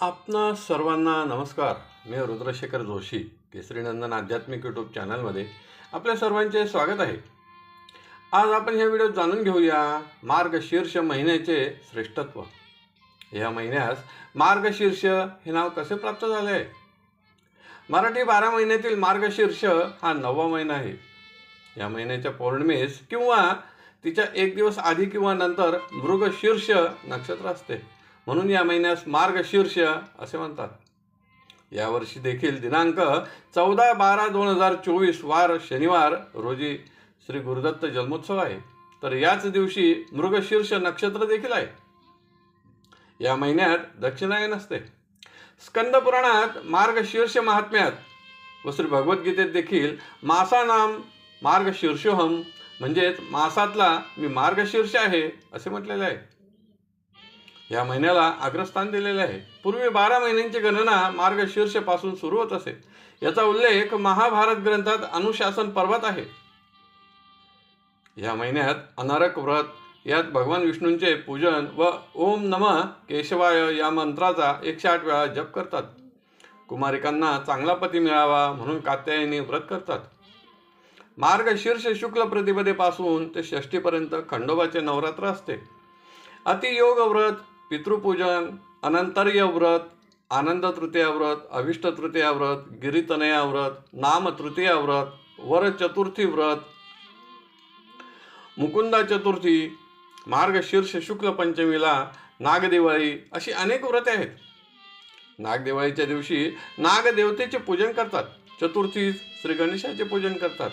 आपणा सर्वांना नमस्कार. मी रुद्रशेखर जोशी केसरीनंदन आध्यात्मिक यूट्यूब चॅनलमध्ये आपल्या सर्वांचे स्वागत आहे. आज आपण ह्या व्हिडिओत जाणून घेऊया मार्गशीर्ष महिन्याचे श्रेष्ठत्व. या महिन्यास मार्गशीर्ष हे नाव कसे प्राप्त झाले? आहे मराठी बारा महिन्यातील मार्गशीर्ष हा नववा महिना आहे. या महिन्याच्या पौर्णिमेस किंवा तिच्या एक दिवस आधी किंवा नंतर मृगशीर्ष नक्षत्र असते. म्हणून या महिन्यास मार्गशीर्ष असे म्हणतात. यावर्षी देखील दिनांक चौदा बारा दोन हजार चोवीस वार शनिवार रोजी श्री गुरुदत्त जन्मोत्सव आहे. तर याच दिवशी मृगशीर्ष नक्षत्र देखील आहे. या महिन्यात दक्षिणायन असते स्कंद पुराणात मार्गशीर्ष महात्म्यात व श्री भगवद्गीतेत देखील मासानाम मार्गशीर्षोहम म्हणजेच मासातला मी मार्गशीर्ष आहे असे म्हटलेले आहे. या महिन्याला अग्रस्थान दिलेले आहे. पूर्वी बारा महिन्यांची गणना मार्गशीर्षपासून सुरू होत असे. याचा उल्लेख महाभारत ग्रंथात अनुशासन पर्वत आहे. या महिन्यात अनारक व्रत यात भगवान विष्णूंचे पूजन व ओम नम केशवाय या मंत्राचा एकशे आठ वेळा जप करतात. कुमारिकांना चांगला पती मिळावा म्हणून कात्यायनी व्रत करतात. मार्गशीर्ष शुक्ल प्रतिपदेपासून ते षष्टीपर्यंत खंडोबाचे नवरात्र असते. अतियोग व्रत पितृपूजन अनंतर्य व्रत आनंद तृतीया व्रत अभिष्ट तृतीया व्रत गिरितनया व्रत नाम तृतीया व्रत वर चतुर्थी व्रत मुकुंदा चतुर्थी मार्गशीर्ष शुक्ल पंचमीला नागदिवाळी अशी अनेक व्रते आहेत. नागदिवाळीच्या दिवशी नागदेवतेचे पूजन करतात. चतुर्थी श्री गणेशाचे पूजन करतात.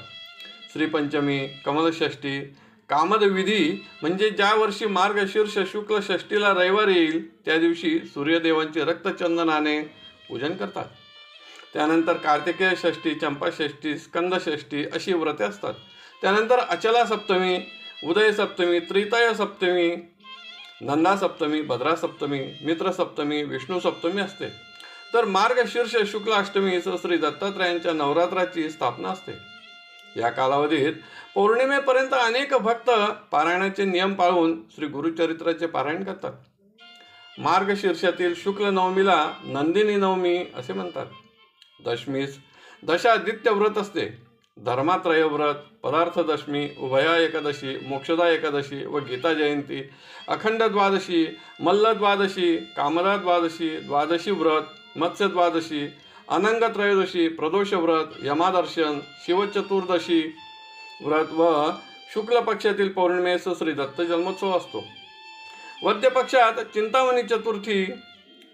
श्रीपंचमी कमलषष्ठी कामदविधी म्हणजे ज्या वर्षी मार्गशीर्ष शुक्ल षष्टीला रविवार येईल त्या दिवशी सूर्यदेवांचे रक्तचंदनाने पूजन करतात. त्यानंतर कार्तिकेय षष्टी चंपाषष्ठी स्कंदषष्ठी अशी व्रते असतात. त्यानंतर अचला सप्तमी उदय सप्तमी त्रितय सप्तमी नंदा सप्तमी भद्रा सप्तमी मित्र सप्तमी विष्णू सप्तमी असते. तर मार्गशीर्ष शुक्ल अष्टमी श्री दत्तात्रयांच्या नवरात्राची स्थापना असते. या कालावधीत पौर्णिमेपर्यंत अनेक भक्त पारायणाचे नियम पाळून श्री गुरुचरित्राचे पारायण करतात. मार्गशीर्षातील शुक्ल नवमीला नंदिनी नवमी असे म्हणतात. दशमीस दशादित्य व्रत असते. धर्मात्रय व्रत पदार्थ दशमी उभया एकादशी मोक्षदा एकादशी व गीता जयंती अखंड द्वादशी मल्ल द्वादशी कामदा द्वादशी द्वादशी व्रत मत्स्य द्वादशी अनंग त्रयोदशी प्रदोष व्रत यमादर्शन शिवचतुर्दशी व्रत व शुक्ल पक्षातील पौर्णिमेस श्री दत्त जन्मोत्सव असतो. वद्य पक्षात चिंतामणी चतुर्थी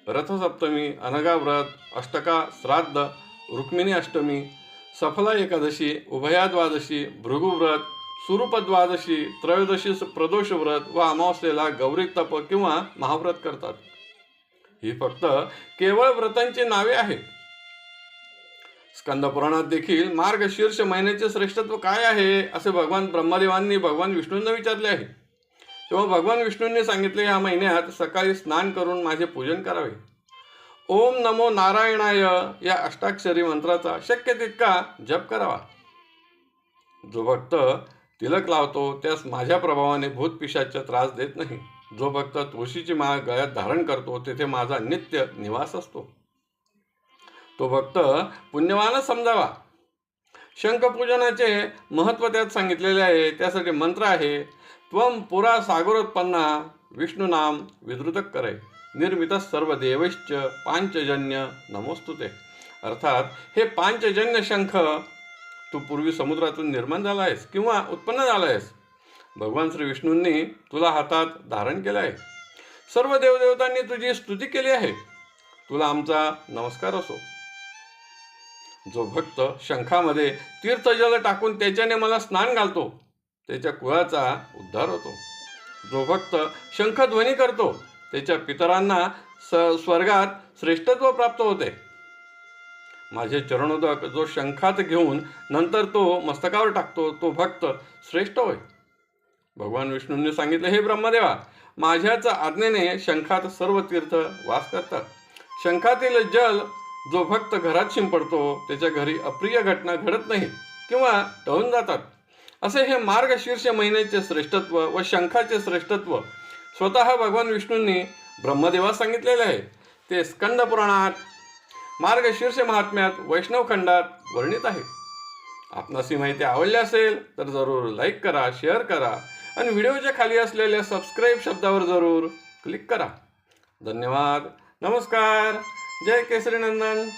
रथसप्तमी अनगा व्रत अष्टका श्राद्ध रुक्मिणी अष्टमी सफला एकादशी उभया द्वादशी भृगुव्रत सुरूपद्वादशी त्रयोदशी प्रदोष व्रत व अमावस्येला गौरी तप किंवा महाव्रत करतात. ही फक्त केवळ व्रतांची नावे आहेत. स्कंद पुराणात देखील मार्गशीर्ष महिन्याचे श्रेष्ठत्व काय आहे असे भगवान ब्रह्मदेवांनी भगवान विष्णूंना विचारले आहे. तेव्हा भगवान विष्णूंनी सांगितले या महिन्यात सकाळी स्नान करून माझे पूजन करावे. ओम नमो नारायणाय या अष्टाक्षरी मंत्राचा शक्य तितका जप करावा. जो भक्त तिलक लावतो त्यास माझ्या प्रभावाने भूतपिशाचा त्रास देत नाही. जो भक्त तुळशीची माळ गळ्यात धारण करतो तेथे माझा नित्य निवास असतो. तो भक्त पुण्यवानच समजावा. शंखपूजनाचे महत्त्व त्यात सांगितलेले आहे. त्यासाठी मंत्र आहे त्वम पुरा सागरोत्पन्ना विष्णुनाम विद्रुतक करे. निर्मित सर्व देवश्च पांचजन्य नमोस्तुते अर्थात हे पांचजन्य शंख तू पूर्वी समुद्रातून निर्माण झाला आहेस किंवा उत्पन्न झाला आहेस? भगवान श्री विष्णूंनी तुला हातात धारण केलं आहे. सर्व देवदेवतांनी तुझी स्तुती केली आहे. तुला आमचा नमस्कार असो. जो भक्त शंखामध्ये तीर्थजल टाकून त्याच्याने मला स्नान घालतो त्याच्या कुळाचा उद्धार होतो. जो भक्त शंखध्वनी करतो त्याच्या पितरांना स स्वर्गात श्रेष्ठत्व प्राप्त होते. माझे चरणोदक जो शंखात घेऊन नंतर तो मस्तकावर टाकतो तो भक्त श्रेष्ठ होय. भगवान विष्णूंनी सांगितले हे ब्रह्मदेवा माझ्याच आज्ञेने शंखात सर्व तीर्थ वास करतात. शंखातील जल जो फक्त घरात शिंपडतो त्याच्या घरी अप्रिय घटना घडत नाहीत किंवा टळून जातात. असे हे मार्गशीर्ष महिन्याचे श्रेष्ठत्व व शंखाचे श्रेष्ठत्व स्वतः भगवान विष्णूंनी ब्रह्मदेवास सांगितलेले आहे. ते स्कंद पुराणात मार्गशीर्ष महात्म्यात वैष्णव खंडात वर्णित आहे. आपणास ही माहिती आवडली असेल तर जरूर लाईक करा शेअर करा आणि व्हिडिओच्या खाली असलेल्या सबस्क्राईब शब्दावर जरूर क्लिक करा. धन्यवाद. नमस्कार. जय केसरी नंदन